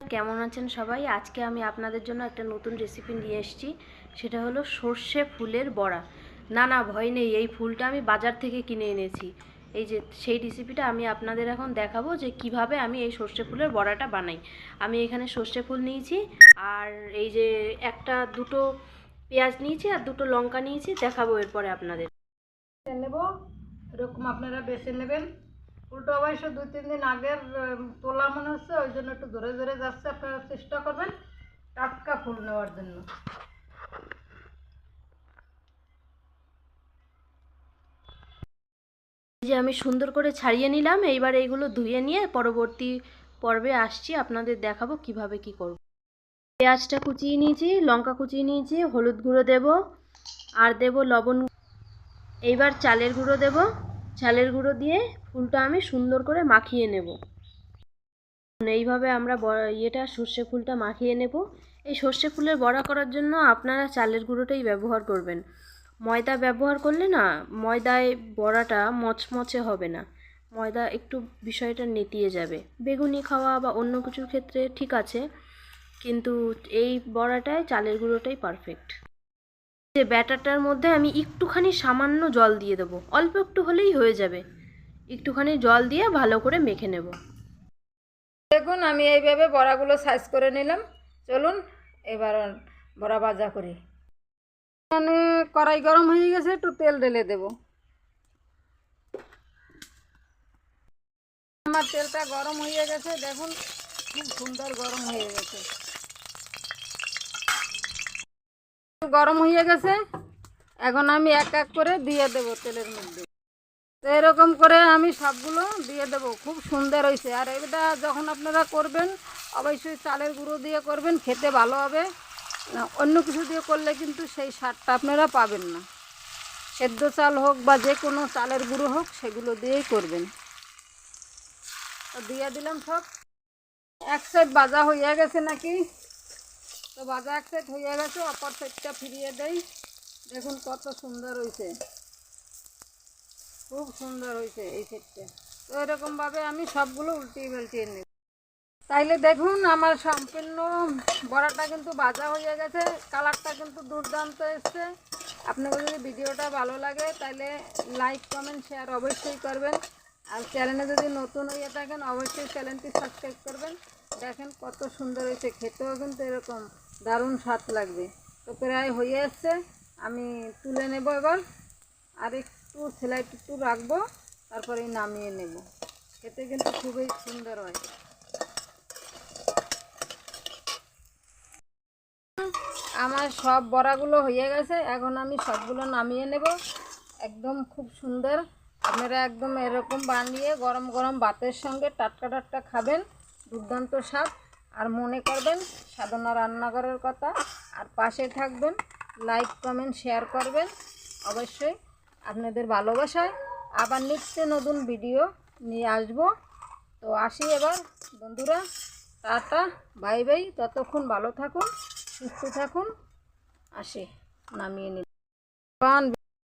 কেমন আছেন সবাই? আজকে আমি আপনাদের জন্য একটা নতুন রেসিপি নিয়ে এসেছি। সেটা হলো সর্ষে ফুলের বড়া। না না, ভয় নেই, এই ফুলটা আমি বাজার থেকে কিনে এনেছি। এই যে, সেই রেসিপিটা আমি আপনাদের এখন দেখাবো যে কীভাবে আমি এই সর্ষে ফুলের বড়াটা বানাই। আমি এখানে সর্ষে ফুল নিয়েছি, আর এই যে একটা দুটো পেঁয়াজ নিয়েছি আর দুটো লঙ্কা নিয়েছি, দেখাবো এরপরে আপনাদের। নেব। এরকম আপনারা বেছে নেবেন। ফুলটা অবশ্য দুই, তিন দিন আগের তোলা মনে হচ্ছে, ওই জন্য একটু ধরে ধরে যাচ্ছে। আপনারা চেষ্টা করবেন টাটকা ফুল নেওয়ার জন্য। যে আমি সুন্দর করে ছাড়িয়ে নিলাম, এইবার এইগুলো ধুয়ে নিয়ে পরবর্তী পর্বে আসছি, আপনাদের দেখাবো কীভাবে কি করব। পেঁয়াজটা কুচিয়ে নিয়েছি, লঙ্কা কুচিয়ে নিয়েছি, হলুদ গুঁড়ো দেব, আর দেব লবণ। এইবার চালের গুঁড়ো দেব। চালের গুঁড়ো দিয়ে ফুলটা আমি সুন্দর করে মাখিয়ে নেব। এইভাবে আমরা ইয়েটা, সর্ষে ফুলটা মাখিয়ে নেব। এই সর্ষে ফুলের বড়া করার জন্য আপনারা চালের গুঁড়োটাই ব্যবহার করবেন। ময়দা ব্যবহার করলে না, ময়দায় বড়াটা মচমচে হবে না। ময়দা একটু বিষয়টা নেতিয়ে যাবে। বেগুনি খাওয়া বা অন্য কিছুর ক্ষেত্রে ঠিক আছে, কিন্তু এই বড়াটায় চালের গুঁড়োটাই পারফেক্ট যে ব্যাটারটার মধ্যে আমি একটুখানি সামান্য জল দিয়ে দেবো। অল্প একটু হলেই হয়ে যাবে। একটুখানি জল দিয়ে ভালো করে মেখে নেব। দেখুন, আমি এইভাবে বড়াগুলো সাইজ করে নিলাম। চলুন, এবার বড়া ভাজা করি। এখানে কড়াই গরম হয়ে গেছে, একটু তেল ঢেলে দেব। আমার তেলটা গরম হয়ে গেছে, দেখুন খুব সুন্দর গরম হয়ে গেছে। গরম হয়ে গেছে। এখন আমি এক এক করে দিয়ে দেব তেলের মধ্যে। তো এরকম করে আমি সবগুলো দিয়ে দেব। খুব সুন্দর হয়েছে। আর এটা যখন আপনারা করবেন, অবশ্যই চালের গুঁড়ো দিয়ে করবেন, খেতে ভালো হবে। অন্য কিছু দিয়ে করলে কিন্তু সেই স্বাদটা আপনারা পাবেন না। সেদ্ধ চাল হোক বা যে কোনো চালের গুঁড়ো হোক, সেগুলো দিয়েই করবেন। দিয়ে দিলাম সব। এক সাইড বাজা হয়ে গেছে নাকি? তো বাজা এক সাইড হয়ে গেছে, অপর সাইডটা ফিরিয়ে দেই। দেখুন কত সুন্দর হয়েছে খুব সুন্দর হয়েছে এই সেটটা। তো এরকমভাবে আমি সবগুলো উল্টিয়ে পাল্টিয়ে নেব। তাইলে দেখুন আমার সম্পূর্ণ বড়াটা কিন্তু ভাজা হয়ে গেছে, কালারটা কিন্তু দুর্দান্ত এসছে। আপনাদের যদি ভিডিওটা ভালো লাগে তাহলে লাইক, কমেন্ট, শেয়ার অবশ্যই করবেন। আর চ্যানেলে যদি নতুন হয়ে থাকেন, অবশ্যই চ্যানেলটি সাবস্ক্রাইব করবেন। দেখেন কত সুন্দর হয়েছে খেতেও কিন্তু এরকম। দারুণ স্বাদ লাগবে। তো প্রায় হয়ে আসছে। আমি তুলে নেব এবার। আর একটু সেলাই একটু রাখব, তারপরে নামিয়ে নেব। খেতে কিন্তু খুবই সুন্দর হয়। আমার সব বড়াগুলো হয়ে গেছে। এখন আমি সবগুলো নামিয়ে নেব। একদম খুব সুন্দর। আপনারা একদম এরকম বানিয়ে গরম গরম ভাতের সঙ্গে টাটকা টাটকা খাবেন। দুর্দান্ত স্বাদ। আর মনে করবেন সাধনা রান্নাঘরের কথা। আর পাশে থাকবেন লাইক কমেন্ট শেয়ার করবেন। অবশ্যই আপনাদের ভালোবাসায় আবার নিত্য নতুন ভিডিও নিয়ে আসব। তো আসি এবার। বন্ধুরা, টাটা বাই বাই ততক্ষণ ভালো থাকুন, সুস্থ থাকুন। আসি, নামিয়ে নিন।